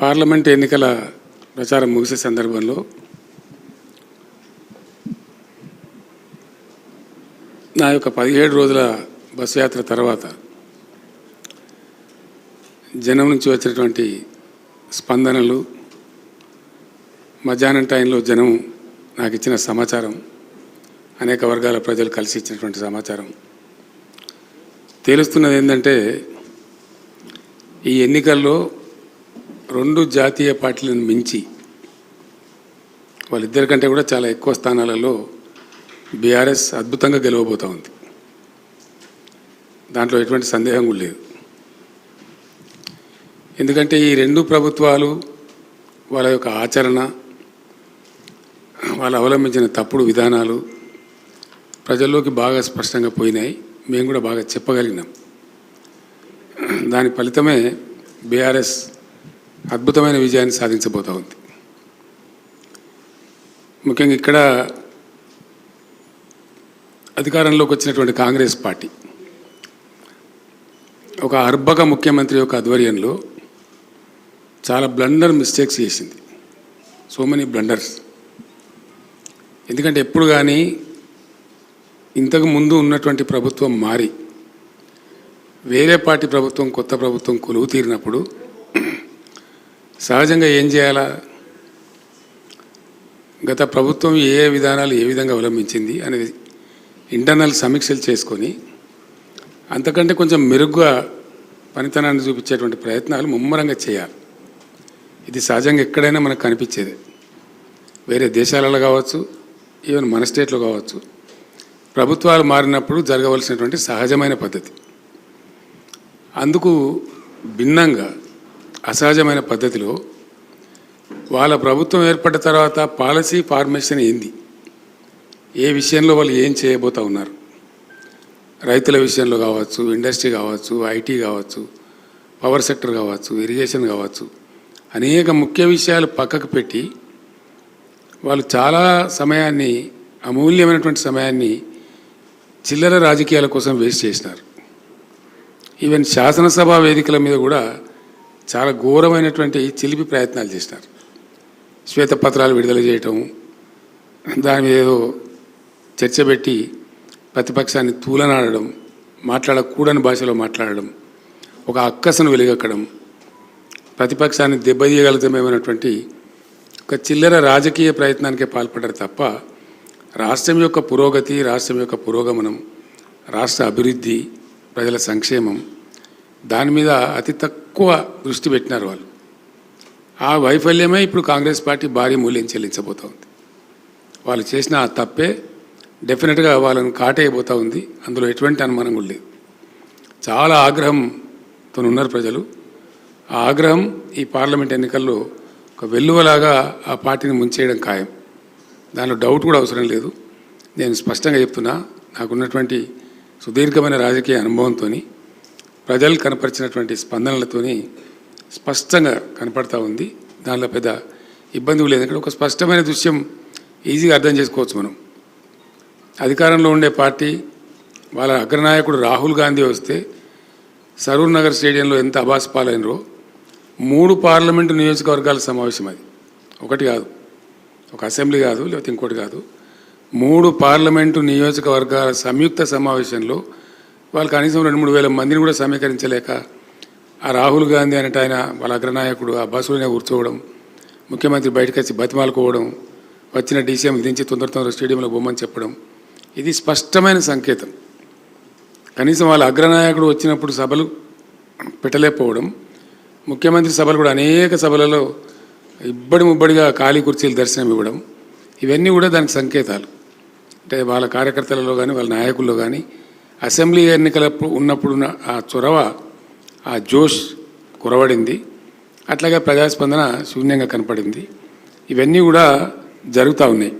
Parliament ఎన్నికల ప్రచారం ముగిసే సందర్భంలో నా యొక్క పదిహేడు రోజుల బస్సు యాత్ర తర్వాత జనం నుంచి వచ్చినటువంటి స్పందనలు మధ్యాహ్నం టైంలో జనం నాకు ఇచ్చిన సమాచారం అనేక వర్గాల ప్రజలు కలిసి ఇచ్చినటువంటి సమాచారం. తేలుస్తున్నది ఏంటంటే ఈ ఎన్నికల్లో రెండు జాతీయ పార్టీలను మించి వాళ్ళిద్దరి కంటే కూడా చాలా ఎక్కువ స్థానాలలో బీఆర్ఎస్ అద్భుతంగా గెలవబోతూ ఉంది. దాంట్లో ఎటువంటి సందేహం కూడా లేదు. ఎందుకంటే ఈ రెండు ప్రభుత్వాలు వాళ్ళ యొక్క ఆచరణ వాళ్ళు అవలంబించిన తప్పుడు విధానాలు ప్రజల్లోకి బాగా స్పష్టంగా పోయినాయి. మేము కూడా బాగా చెప్పగలిగినాం. దాని ఫలితమే బీఆర్ఎస్ అద్భుతమైన విజయాన్ని సాధించబోతూ ఉంది. ముఖ్యంగా ఇక్కడ అధికారంలోకి వచ్చినటువంటి కాంగ్రెస్ పార్టీ ఒక అర్భక ముఖ్యమంత్రి యొక్క ఆధ్వర్యంలో చాలా బ్లండర్ మిస్టేక్స్ చేసింది. So many blunders. ఎందుకంటే ఎప్పుడు కానీ ఇంతకు ముందు ఉన్నటువంటి ప్రభుత్వం మారి వేరే పార్టీ ప్రభుత్వం కొత్త ప్రభుత్వం కొలువు తీరినప్పుడు సహజంగా ఏం చేయాలా? గత ప్రభుత్వం ఏ ఏ విధానాలు ఏ విధంగా అవలంబించింది అనేది ఇంటర్నల్ సమీక్షలు చేసుకొని అంతకంటే కొంచెం మెరుగ్గా పనితనాన్ని చూపించేటువంటి ప్రయత్నాలు ముమ్మరంగా చేయాలి. ఇది సహజంగా ఎక్కడైనా మనకు కనిపించేది. వేరే దేశాలలో కావచ్చు ఈవెన్ మన స్టేట్లో కావచ్చు. ప్రభుత్వాలు మారినప్పుడు జరగవలసినటువంటి సహజమైన పద్ధతి. అందుకు భిన్నంగా అసహజమైన పద్ధతిలో వాళ్ళ ప్రభుత్వం ఏర్పడ్డ తర్వాత పాలసీ ఫార్మేషన్ ఏంది? ఏ విషయంలో వాళ్ళు ఏం చేయబోతా ఉన్నారు? రైతుల విషయంలో కావచ్చు ఇండస్ట్రీ కావచ్చు ఐటీ కావచ్చు పవర్ సెక్టర్ కావచ్చు ఇరిగేషన్ కావచ్చు అనేక ముఖ్య విషయాలు పక్కకు పెట్టి వాళ్ళు చాలా సమయాన్ని అమూల్యమైనటువంటి సమయాన్ని చిల్లర రాజకీయాల కోసం వేస్ట్ చేసినారు. ఈవెన్ శాసనసభ వేదికల మీద కూడా చాలా ఘోరమైనటువంటి చిలిపి ప్రయత్నాలు చేసినారు. శ్వేతపత్రాలు విడుదల చేయటం దాని మీద ఏదో చర్చ పెట్టి ప్రతిపక్షాన్ని తూలనాడడం మాట్లాడకూడని భాషలో మాట్లాడడం ఒక అక్కసను వెలుగక్కడం ప్రతిపక్షాన్ని దెబ్బతీయగలుగుతామేమైనటువంటి ఒక చిల్లర రాజకీయ ప్రయత్నానికే పాల్పడ్డారు తప్ప రాష్ట్రం యొక్క పురోగతి రాష్ట్రం యొక్క పురోగమనం రాష్ట్ర అభివృద్ధి ప్రజల సంక్షేమం దాని మీద అతి తక్కువ దృష్టి పెట్టినారు వాళ్ళు. ఆ వైఫల్యమే ఇప్పుడు కాంగ్రెస్ పార్టీ భారీ మూల్యం చెల్లించబోతోంది. వాళ్ళు చేసిన ఆ తప్పే డెఫినెట్గా వాళ్ళని కాటేయబోతూ ఉంది. అందులో ఎటువంటి అనుమానం కూడా లేదు. చాలా ఆగ్రహంతో ఉన్నారు ప్రజలు. ఆ ఆగ్రహం ఈ పార్లమెంట్ ఎన్నికల్లో ఒక వెల్లువలాగా ఆ పార్టీని ముంచేయడం ఖాయం. దానిలో డౌట్ కూడా అవసరం లేదు. నేను స్పష్టంగా చెప్తున్నా నాకున్నటువంటి సుదీర్ఘమైన రాజకీయ అనుభవంతో ప్రజలు కనపరిచినటువంటి స్పందనలతోని స్పష్టంగా కనపడతా ఉంది. దానిలో పెద్ద ఇబ్బంది లేదు. ఎందుకంటే ఒక స్పష్టమైన దృశ్యం ఈజీగా అర్థం చేసుకోవచ్చు మనం. అధికారంలో ఉండే పార్టీ వాళ్ళ అగ్రనాయకుడు రాహుల్ గాంధీ వస్తే సరూర్ నగర్ స్టేడియంలో ఎంత అబాస్ పాలైనరో మూడు పార్లమెంటు నియోజకవర్గాల సమావేశం అది. ఒకటి కాదు. ఒక అసెంబ్లీ కాదు లేకపోతే ఇంకోటి కాదు. మూడు పార్లమెంటు నియోజకవర్గాల సంయుక్త సమావేశంలో వాళ్ళు కనీసం రెండు మూడు వేల మందిని కూడా సమీకరించలేక ఆ రాహుల్ గాంధీ అనేట ఆయన వాళ్ళ అగ్రనాయకుడు ఆ బస్సులోనే కూర్చోవడం ముఖ్యమంత్రి బయటకు వచ్చి బతిమాలుకోవడం వచ్చిన డీసీఎం దించి తొందర తొందర స్టేడియంలో బొమ్మని చెప్పడం ఇది స్పష్టమైన సంకేతం. కనీసం వాళ్ళ అగ్రనాయకుడు వచ్చినప్పుడు సభలు పెట్టలేకపోవడం ముఖ్యమంత్రి సభలు కూడా అనేక సభలలో ఇబ్బడి ముబ్బడిగా ఖాళీ కుర్చీలు దర్శనం ఇవ్వడం ఇవన్నీ కూడా దానికి సంకేతాలు. అంటే వాళ్ళ కార్యకర్తలలో కానీ వాళ్ళ నాయకుల్లో కానీ అసెంబ్లీ ఎన్నికలప్పుడు ఉన్నప్పుడు ఆ చొరవ ఆ జోష్ కురవడింది. అట్లాగే ప్రజాస్పందన శూన్యంగా కనపడింది. ఇవన్నీ కూడా జరుగుతూ ఉన్నాయి.